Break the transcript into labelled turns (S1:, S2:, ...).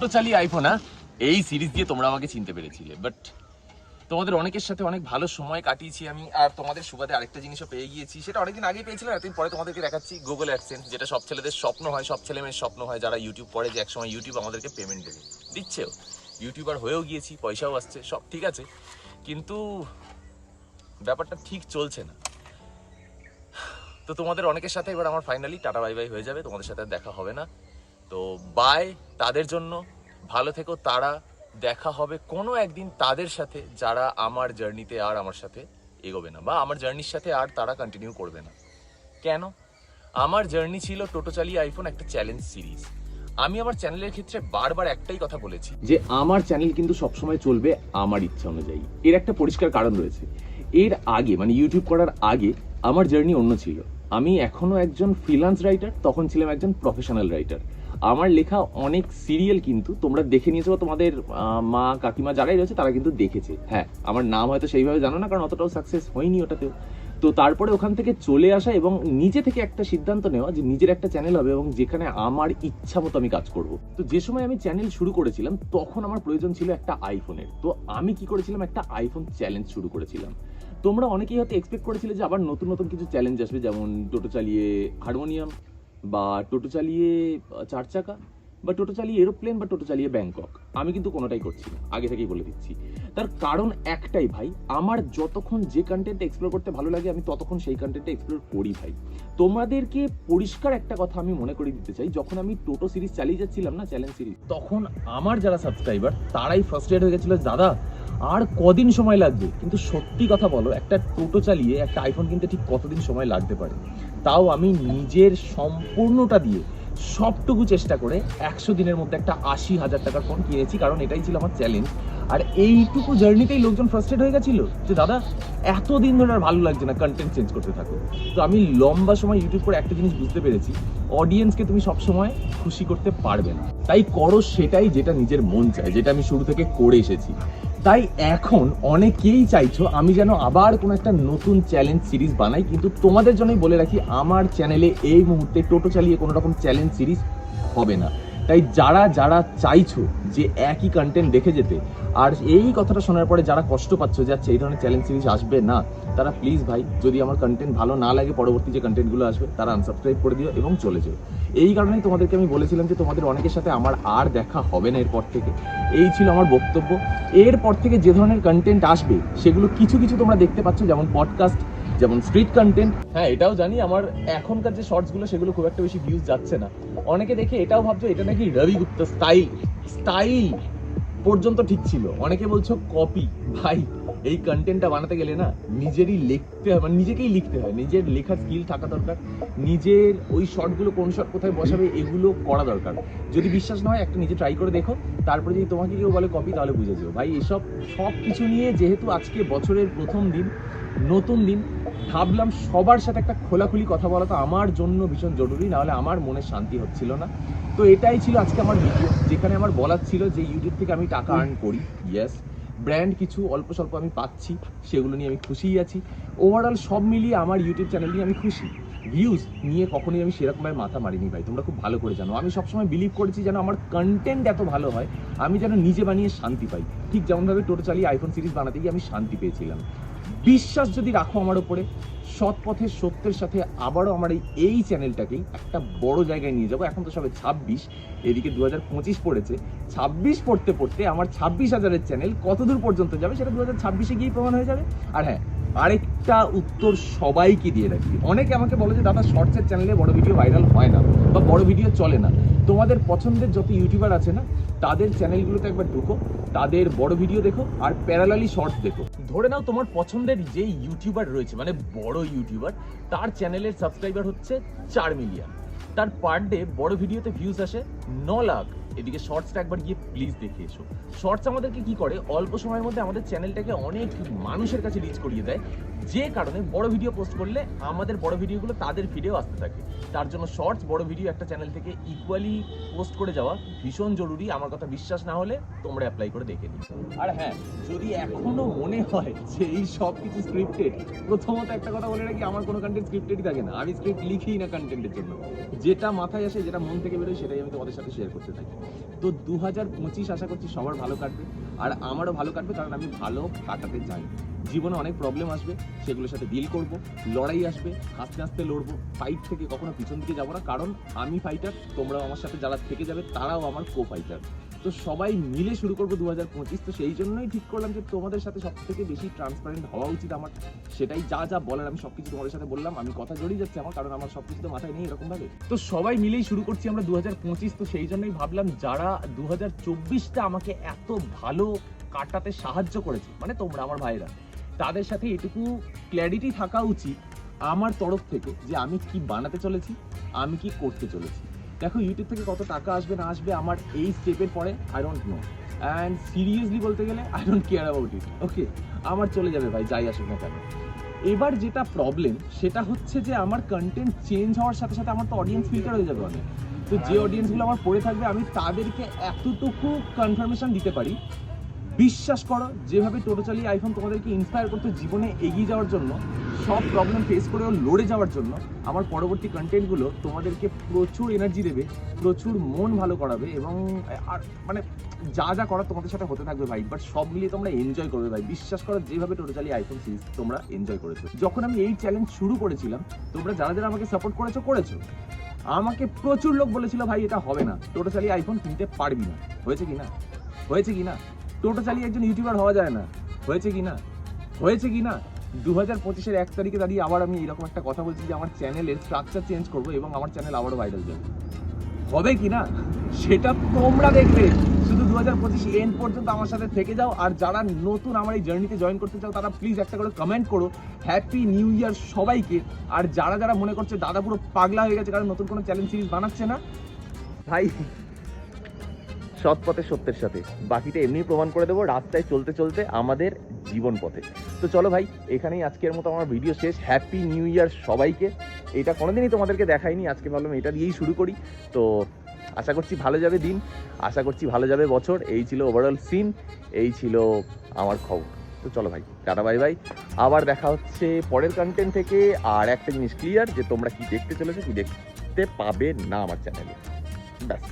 S1: টোটো চালি আইফোন হ্যাঁ এই সিরিজ দিয়ে তোমরা আমাকে চিনতে পেরেছিলে। বাট তোমাদের অনেকের সাথে অনেক ভালো সময় কাটিয়েছি আমি, আর তোমাদের সুবাদে আরেকটা জিনিসও পেয়ে গিয়েছি। সেটা অনেকদিন আগে পেয়েছিলাম, এতদিন পরে তোমাদেরকে দেখাচ্ছি গুগল অ্যাডসেন্স যেটা সব ছেলেদের স্বপ্ন হয়, সব ছেলে মেয়ের স্বপ্ন হয়, যারা ইউটিউব পড়ে যে একসময় ইউটিউব আমাদেরকে পেমেন্ট দেবে। দিচ্ছেও। ইউটিউবার হয়েও গিয়েছি, পয়সাও আসছে, সব ঠিক আছে। কিন্তু ব্যাপারটা ঠিক চলছে না। তো তোমাদের অনেকের সাথে এবার আমার ফাইনালি টাটা বাই বাই হয়ে যাবে, তোমাদের সাথে দেখা হবে না। তো বাই তাদের জন্য। ভালো থেকো তারা। দেখা হবে কোনো একদিন তাদের সাথে যারা আমার জার্নিতে আর আমার সাথে এগোবে না বা আমার জার্নির সাথে আর তারা কন্টিনিউ করবে না। কেন? আমার জার্নি ছিল টোটো চালিয়ে আইফোন একটা চ্যালেঞ্জ সিরিজ আমি আমার চ্যানেলের ক্ষেত্রে বারবার একটাই কথা বলেছি। যে আমার চ্যানেল কিন্তু সবসময় চলবে আমার ইচ্ছা অনুযায়ী। এর একটা পরিষ্কার কারণ রয়েছে। এর আগে মানে ইউটিউব করার আগে আমার জার্নি অন্য ছিল। আমি এখনও একজন ফ্রিল্যান্স রাইটার তখন ছিলাম একজন প্রফেশনাল রাইটার আমার লেখা অনেক সিরিয়াল কিন্তু তোমরা দেখে নিয়েছো তোমাদের মা, কাকিমা যারাই রয়েছে তারা কিন্তু দেখেছে। হ্যাঁ আমার নাম হয়তো সেইভাবে জানো না, কারণ অতটাও সাকসেস হয়নি ওটাতেও। তো তারপরে ওখান থেকে চলে আসা এবং নিজে থেকে একটা সিদ্ধান্ত নেওয়া যে নিজের একটা চ্যানেল হবে এবং যেখানে আমার ইচ্ছা মতো আমি কাজ করব। তো যে সময় আমি চ্যানেল শুরু করেছিলাম, তখন আমার প্রয়োজন ছিল একটা আইফোনের তো আমি কি করেছিলাম? একটা আইফোন চ্যালেঞ্জ শুরু করেছিলাম। তোমরা অনেকেই হয়তো এক্সপেক্ট করেছিলে যে আবার নতুন নতুন কিছু চ্যালেঞ্জ আসবে, যেমন টোটো চালিয়ে হারমোনিয়াম বা টোটো চালিয়ে চার চাকা, বা টোটো চালিয়ে এরোপ্লেন বা টোটো চালিয়ে ব্যাংকক। আমি কিন্তু কোনোটাই করছি না। আগে থেকেই বলে দিচ্ছি। তার কারণ একটাই ভাই, আমার যতক্ষণ যে কন্টেন্ট এক্সপ্লোর করতে ভালো লাগে, আমি ততক্ষণ সেই কন্টেন্টটা এক্সপ্লোর করি ভাই। তোমাদেরকে পরিষ্কার একটা কথা আমি মনে করে দিতে চাই, যখন আমি টোটো সিরিজ চালিয়ে যাচ্ছিলাম না চ্যালেঞ্জ সিরিজ তখন আমার যারা সাবস্ক্রাইবার তারাই ফার্স্ট্রেট হয়ে গেছিল দাদা আর কদিন সময় লাগবে? কিন্তু সত্যি কথা বলো, একটা টোটো চালিয়ে একটা আইফোন কিনতে ঠিক কতদিন সময় লাগতে পারে? তাও আমি নিজের সম্পূর্ণটা দিয়ে সবটুকু চেষ্টা করে একশো দিনের মধ্যে একটা আশি হাজার টাকার ফোন কিনেছি, কারণ এটাই ছিল আমার চ্যালেঞ্জ আর এইটুকু জার্নিতেই লোকজন ফ্রাস্ট্রেট হয়ে গেছিল যে, দাদা, এতদিন ধরে আর ভালো লাগছে না কন্টেন্ট চেঞ্জ করতে থাকো। তো আমি লম্বা সময় ইউটিউব করে একটা জিনিস বুঝতে পেরেছি অডিয়েন্সকে তুমি সবসময় খুশি করতে পারবে না। তাই করো সেটাই যেটা নিজের মন চায়, যেটা আমি শুরু থেকে করে এসেছি। তাই এখন অনেকেই চাইছো আমি যেন আবার কোনো একটা নতুন চ্যালেঞ্জ সিরিজ বানাই, কিন্তু তোমাদের জন্যই বলে রাখি, আমার চ্যানেলে এই মুহূর্তে টোটো চালিয়ে কোনো রকম চ্যালেঞ্জ সিরিজ হবে না। তাই যারা যারা চাইছো যে একই কন্টেন্ট দেখে যেতে, আর এই কথাটা শোনার পরে যারা কষ্ট পাচ্ছ যে আচ্ছা এই ধরনের চ্যালেঞ্জ সিরিজ আসবে না, তারা প্লিজ ভাই, যদি আমার কন্টেন্ট ভালো না লাগে, পরবর্তী যে কন্টেন্টগুলো আসবে, তারা আনসাবস্ক্রাইব করে দিও এবং চলে যাও। এই কারণেই তোমাদেরকে আমি বলেছিলাম যে তোমাদের অনেকের সাথে আমার আর দেখা হবে না এরপর থেকে। এই ছিল আমার বক্তব্য। এরপর থেকে যে ধরনের কন্টেন্ট আসবে, সেগুলো কিছু কিছু তোমরা দেখতে পাচ্ছ, যেমন পডকাস্ট যেমন স্ট্রিট কন্টেন্ট হ্যাঁ এটাও জানি, আমার এখনকার যে শর্টসগুলো সেগুলো খুব একটা বেশি ভিউজ যাচ্ছে না। অনেকে দেখে এটাও ভাবছ এটা নাকি রবি গুপ্তা স্টাইল স্টাইল পর্যন্ত ঠিক ছিল। অনেকে বলছো কপি ভাই, এই কন্টেন্টটা বানাতে গেলে না নিজেরই লিখতে হয় মানে নিজেকেই লিখতে হয়। নিজের লেখার স্কিল থাকা দরকার। নিজের ওই শর্টগুলো কোন শর্ট কোথায় বসাবে, এগুলো করা দরকার। যদি বিশ্বাস না হয়, একটা নিজে ট্রাই করে দেখো। তারপরে যদি তোমাকে কেউ বলে কপি তাহলে বুঝে যেও। ভাই, এসব সব কিছু নিয়ে যেহেতু আজকে বছরের প্রথম দিন, নতুন দিন ভাবলাম সবার সাথে একটা খোলাখুলি কথা বলা তো আমার জন্য ভীষণ জরুরি, নাহলে আমার মনে শান্তি হচ্ছিল না। তো এটাই ছিল আজকে আমার ভিডিও যেখানে আমার বলার ছিল যে ইউটিউব থেকে আমি টাকা আর্ন করি। ইয়েস ব্র্যান্ড কিছু অল্প স্বল্প আমি পাচ্ছি, সেগুলো নিয়ে আমি খুশিই আছি। ওভারঅল সব মিলিয়ে আমার ইউটিউব চ্যানেল নিয়ে আমি খুশি। ভিউজ নিয়ে কখনোই আমি সেরকমভাবে মাথা মারিনি ভাই, তোমরা খুব ভালো করে জানো। আমি সবসময় বিলিভ করেছি যেন আমার কন্টেন্ট এত ভালো হয়, আমি যেন নিজে বানিয়ে শান্তি পাই। ঠিক যেমনভাবে টোটো চালিয়ে আইফোন সিরিজ বানাতে গিয়ে আমি শান্তি পেয়েছিলাম। বিশ্বাস যদি রাখো আমার উপরে, সৎ পথে সত্যের সাথে আবারও আমার এই এই চ্যানেলটাকেই একটা বড় জায়গায় নিয়ে যাব। এখন তো সবে ছাব্বিশ, এদিকে দু হাজার পঁচিশ পড়েছে। ছাব্বিশ পড়তে পড়তে আমার ছাব্বিশ হাজারের চ্যানেল কতদূর পর্যন্ত যাবে সেটা দু হাজার ছাব্বিশে গিয়ে প্রমাণ হয়ে যাবে। আর হ্যাঁ আরেকটা উত্তর সবাইকে দিয়ে রাখি। অনেকে আমাকে বলে যে, দাদা, শর্টসের চ্যানেলে বড় ভিডিও ভাইরাল হয় না বা বড় ভিডিও চলে না। তোমাদের পছন্দের যত ইউটিউবার আছে না, তাদের চ্যানেলগুলোতে একবার ঢুকো, তাদের বড় ভিডিও দেখো আর প্যারালালি শর্টস দেখো। ধরে নাও তোমার পছন্দের যে ইউটিউবার রয়েছে মানে বড় ইউটিউবার, তার চ্যানেলের সাবস্ক্রাইবার হচ্ছে চার মিলিয়ন তার পার ডে বড় ভিডিওতে ভিউজ আসে ন লাখ। এদিকে শর্টসটা একবার গিয়ে প্লিজ দেখে এসো। শর্টস আমাদেরকে কি করে? অল্প সময়ের মধ্যে আমাদের চ্যানেলটাকে অনেক মানুষের কাছে রিচ করিয়ে দেয়। যে কারণে বড় ভিডিও পোস্ট করলে আমাদের বড় ভিডিওগুলো তাদের ফিডেও আসতে থাকে। তার জন্য শর্টস বড় ভিডিও একটা চ্যানেল থেকে ইকুয়ালি পোস্ট করে যাওয়া ভীষণ জরুরি। আমার কথা বিশ্বাস না হলে তোমরা অ্যাপ্লাই করে দেখে নিও। আর হ্যাঁ যদি এখনও মনে হয় যে এই সব কিছু স্ক্রিপ্টেড প্রথমত একটা কথা বলে রাখি, আমার কোনো কন্টেন্ট স্ক্রিপ্টেডই থাকে না। আমি স্ক্রিপ্ট লিখিই না কন্টেন্টের জন্য। যেটা মাথায় আসে, যেটা মন থেকে বেরোয়, সেটাই আমি তোমাদের সাথে শেয়ার করতে থাকি। তো দু হাজার পঁচিশ আশা করছি সবার ভালো কাটবে। আর আমারও ভালো কাটবে, কারণ আমি ভালো কাটাতে যাই জীবনে অনেক প্রবলেম আসবে, সেগুলোর সাথে ডিল করব, লড়াই আসবে আস্তে আস্তে লড়বো ফাইট থেকে কখনো পিছন দিকে যাব না, কারণ আমি ফাইটার তোমরাও আমার সাথে যারা থেকে যাবে, তারাও আমার কো ফাইটার তো সবাই মিলে শুরু করব দু হাজার পঁচিশ। তো সেই জন্যই ঠিক করলাম যে তোমাদের সাথে সব থেকে বেশি ট্রান্সপারেন্ট হওয়া উচিত আমার। সেটাই যা যা বলার আমি সব কিছু তোমাদের সাথে বললাম। আমি কথা জড়িয়ে যাচ্ছে আমার, কারণ আমার সব কিছু তো মাথায় নেই এরকমভাবে। তো সবাই মিলেই শুরু করছি আমরা দু হাজার পঁচিশ। তো সেই জন্যই ভাবলাম যারা দু হাজার চব্বিশটা আমাকে এত ভালো কাটাতে সাহায্য করেছে মানে তোমরা আমার ভাইরা তাদের সাথে এটুকু ক্ল্যারিটি থাকা উচিত আমার তরফ থেকে যে আমি কি বানাতে চলেছি, আমি কি করতে চলেছি। দেখো ইউটিউব থেকে কত টাকা আসবে, না আসবে, আমার এই স্টেপের পরে I don't know and seriously বলতে গেলে I don't care about it okay আমার চলে যাবে ভাই, যাই আসুক না কেন। এবার যেটা প্রবলেম সেটা হচ্ছে যে আমার কন্টেন্ট চেঞ্জ হওয়ার সাথে সাথে আমার তো অডিয়েন্স ফিল্টার হয়ে যাবে অনেক। তো যে অডিয়েন্সগুলো আমার পড়ে থাকবে, আমি তাদেরকে এতটুকু কনফার্মেশন দিতে পারি বিশ্বাস করো, যেভাবে টোটো চালিয়ে আইফোন তোমাদেরকে ইন্সপায়ার করতে জীবনে এগিয়ে যাওয়ার জন্য, সব প্রবলেম ফেস করেও লড়ে যাওয়ার জন্য, আমার পরবর্তী কন্টেন্টগুলো তোমাদেরকে প্রচুর এনার্জি দেবে, প্রচুর মন ভালো করাবে এবং আর মানে যা যা করার তোমাদের সাথে হতে থাকবে ভাই বাট সব মিলিয়ে তোমরা এনজয় করবে ভাই। বিশ্বাস করো, যেভাবে টোটো চালিয়ে আইফোন সিরিজ তোমরা এনজয় করেছ। যখন আমি এই চ্যালেঞ্জ শুরু করেছিলাম, তোমরা যারা যারা আমাকে সাপোর্ট করেছ করেছ। আমাকে প্রচুর লোক বলেছিল, ভাই, এটা হবে না। টোটো চালিয়ে আইফোন কিনতে পারবি না। হয়েছে কি না? হয়েছে কি না? টোটো চালিয়ে একজন ইউটিউবার হওয়া যায় না। হয়েছে কি না? হয়েছে কি না? দু হাজার পঁচিশের এক তারিখে দাঁড়িয়ে আবার আমি এরকম একটা কথা বলছি যে, আমার চ্যানেলের স্ট্রাকচার চেঞ্জ করব এবং আমার চ্যানেল আবারও ভাইরাল যাবে। হবে কি না? সেটা তোমরা দেখবে। শুধু দু হাজার পঁচিশ এন্ড পর্যন্ত আমার সাথে থেকে যাও আর যারা নতুন আমার এই জার্নিতে জয়েন করতে চাও, তারা প্লিজ একটা করে কমেন্ট করো। হ্যাপি নিউ ইয়ার সবাইকে। আর যারা যারা মনে করছে, দাদা পুরো পাগলা হয়ে গেছে, কারণ নতুন কোনো চ্যালেঞ্জ সিরিজ বানাচ্ছে না, ভাই সৎ পথে সত্যের সাথে। বাকিটা এমনি প্রমাণ করে দেবো, রাস্তায় চলতে চলতে আমাদের জীবন পথে তো চলো ভাই, এখানেই আজকের মতো আমার ভিডিও শেষ। হ্যাপি নিউ ইয়ার সবাইকে। এটা কোনোদিনই তোমাদেরকে দেখাইনি, আজকে ভাবলাম এটা দিয়েই শুরু করি। তো আশা করছি ভালো যাবে দিন, আশা করছি ভালো যাবে বছর। এই ছিল ওভারঅল সিন এই ছিল আমার খবর। তো চলো ভাই, টাটা বাই বাই আবার দেখা হচ্ছে পরের কন্টেন্ট থেকে। আর একটা জিনিস ক্লিয়ার যে তোমরা কি দেখতে চলেছো, কি দেখতে পাবে না আমার চ্যানেলে ব্যাস।